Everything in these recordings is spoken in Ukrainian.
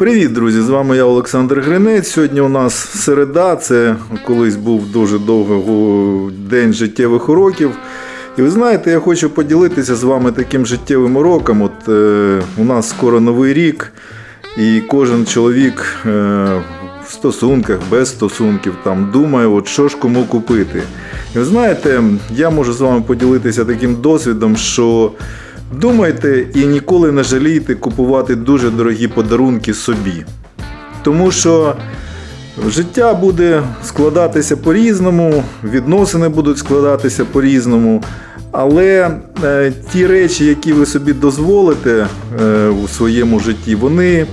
Привіт, друзі! З вами я Олександр Гринець. Сьогодні у нас середа, це колись був дуже довгий день життєвих уроків. І ви знаєте, я хочу поділитися з вами таким життєвим уроком. От е, у нас скоро новий рік, і кожен чоловік е, в стосунках, без стосунків, там думає, от що ж кому купити. І ви знаєте, я можу з вами поділитися таким досвідом, що думайте і ніколи не жалійте купувати дуже дорогі подарунки собі. Тому що життя буде складатися по-різному, відносини будуть складатися по-різному. Але е, ті речі, які ви собі дозволите е, у своєму житті, вони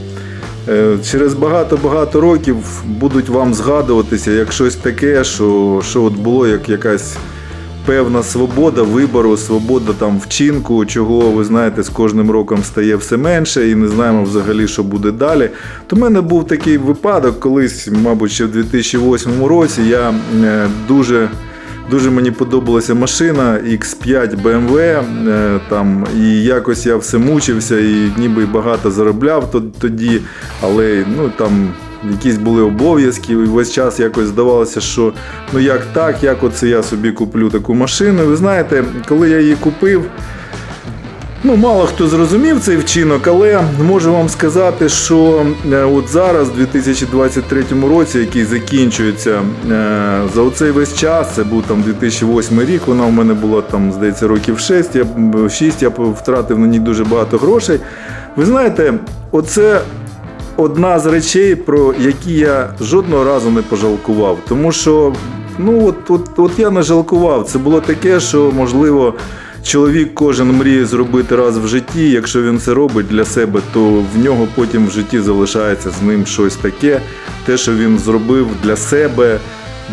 е, через багато-багато років будуть вам згадуватися як щось таке, що, що от було як якась певна свобода вибору, свобода там вчинку, чого ви знаєте, з кожним роком стає все менше і не знаємо взагалі, що буде далі. То в мене був такий випадок, колись, мабуть, ще в 2008 році я е, дуже. Дуже мені подобалася машина X5 BMW, е, там, і якось я все мучився і ніби багато заробляв тоді, але ну, там якісь були обов'язки, і весь час якось здавалося, що ну як так, як оце я собі куплю таку машину. Ви знаєте, коли я її купив, Ну, мало хто зрозумів цей вчинок, але можу вам сказати, що е, от зараз, в 2023 році, який закінчується е, за оцей весь час, це був там 2008 рік, вона в мене була там, здається, років 6, я, 6, я втратив на ній дуже багато грошей. Ви знаєте, оце одна з речей, про які я жодного разу не пожалкував. Тому що, ну от, от, от я не жалкував. Це було таке, що можливо. Чоловік кожен мріє зробити раз в житті. Якщо він це робить для себе, то в нього потім в житті залишається з ним щось таке, те, що він зробив для себе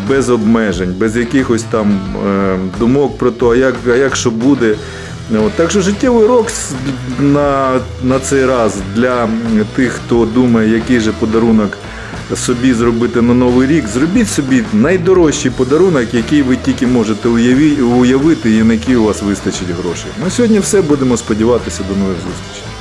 без обмежень, без якихось там е, думок про те, а як, а як що буде. От. Так що життєвий рок на, на цей раз для тих, хто думає, який же подарунок собі зробити на новий рік, зробіть собі найдорожчий подарунок, який ви тільки можете уявити і на який у вас вистачить грошей. На сьогодні все. Будемо сподіватися до нових зустрічей.